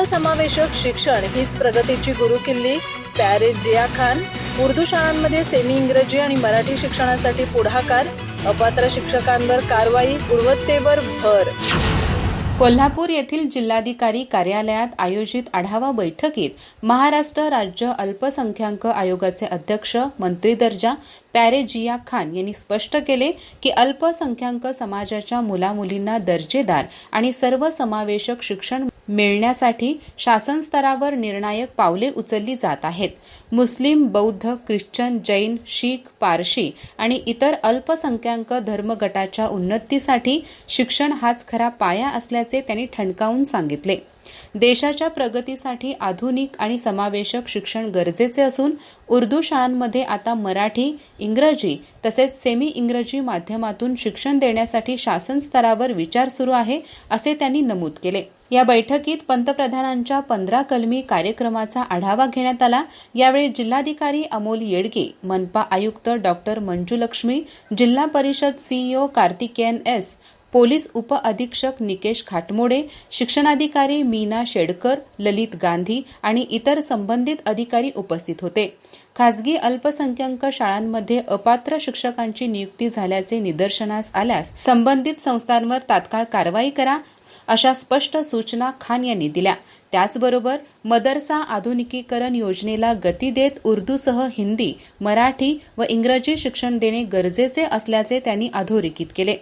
सर्वसमावेशक शिक्षण हीच प्रगतीची गुरुकिल्ली पॅरेज जिया खान उर्दू शाळांमध्ये सेमी इंग्रजी आणि मराठी शिक्षणासाठी पुढाकार अपात्र शिक्षकांवर कारवाई गुणवत्तेवर भर. कोल्हापूर येथील जिल्हाधिकारी कार्यालयात आयोजित आढावा बैठकीत महाराष्ट्र राज्य अल्पसंख्याक आयोगाचे अध्यक्ष मंत्री दर्जा पॅरेजिया खान यांनी स्पष्ट केले की अल्पसंख्याक समाजाच्या मुलामुलींना दर्जेदार आणि सर्वसमावेशक शिक्षण मिळण्यासाठी शासन स्तरावर निर्णायक पावले उचलली जात आहेत. मुस्लिम बौद्ध ख्रिश्चन जैन शीख पारशी आणि इतर अल्पसंख्याक धर्मगटाच्या उन्नतीसाठी शिक्षण हाच खरा पाया असल्याचे त्यांनी ठणकावून सांगितले. देशाच्या प्रगतीसाठी आधुनिक आणि समावेशक शिक्षण गरजेचे असून उर्दू शाळांमध्ये आता मराठी इंग्रजी तसेच सेमी इंग्रजी माध्यमातून शिक्षण देण्यासाठी शासन स्तरावर विचार सुरू आहे असे त्यांनी नमूद केले. या बैठकीत पंतप्रधानांच्या पंधरा कलमी कार्यक्रमाचा आढावा घेण्यात आला. यावेळी जिल्हाधिकारी अमोल येडगे मनपा आयुक्त डॉक्टर मंजुलक्ष्मी जिल्हा परिषद सीईओ कार्तिकेयन एस पोलीस उपअधीक्षक निकेश खाटमोडे शिक्षणाधिकारी मीना शेडकर ललित गांधी आणि इतर संबंधित अधिकारी उपस्थित होते. खासगी अल्पसंख्याक शाळांमध्ये अपात्र शिक्षकांची नियुक्ती झाल्याचे निदर्शनास आल्यास संबंधित संस्थांवर तात्काळ कारवाई करा अशा स्पष्ट सूचना खान यांनी दिल्या. त्याचबरोबर मदरसा आधुनिकीकरण योजनेला गती देत उर्दूसह हिंदी मराठी व इंग्रजी शिक्षण देणे गरजेचे असल्याचे त्यांनी अधोरेखित केले.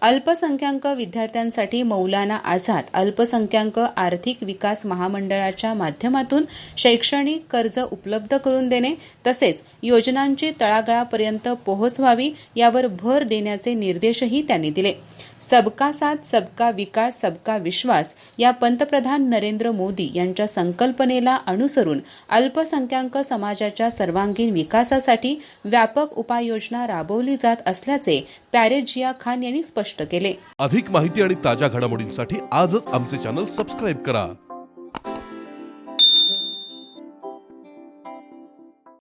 अल्पसंख्याक विद्यार्थ्यांसाठी मौलाना आझाद अल्पसंख्याक आर्थिक विकास महामंडळाच्या माध्यमातून शैक्षणिक कर्ज उपलब्ध करून देणे तसेच योजनांची तळागाळापर्यंत पोहोच व्हावी यावर भर देण्याचे निर्देशही त्यांनी दिले. सबका साथ सबका विकास सबका विश्वास या पंतप्रधान नरेंद्र मोदी यांच्या संकल्पनेला अनुसरून अल्पसंख्याक समाजाच्या सर्वांगीण विकासासाठी व्यापक उपाययोजना राबवली जात असल्याचे पॅरेजिया खान यांनी स्पष्ट केले. अधिक माहिती आणि ताज्या घडामोडींसाठी आजच आमचे चॅनल सबस्क्राईब करा.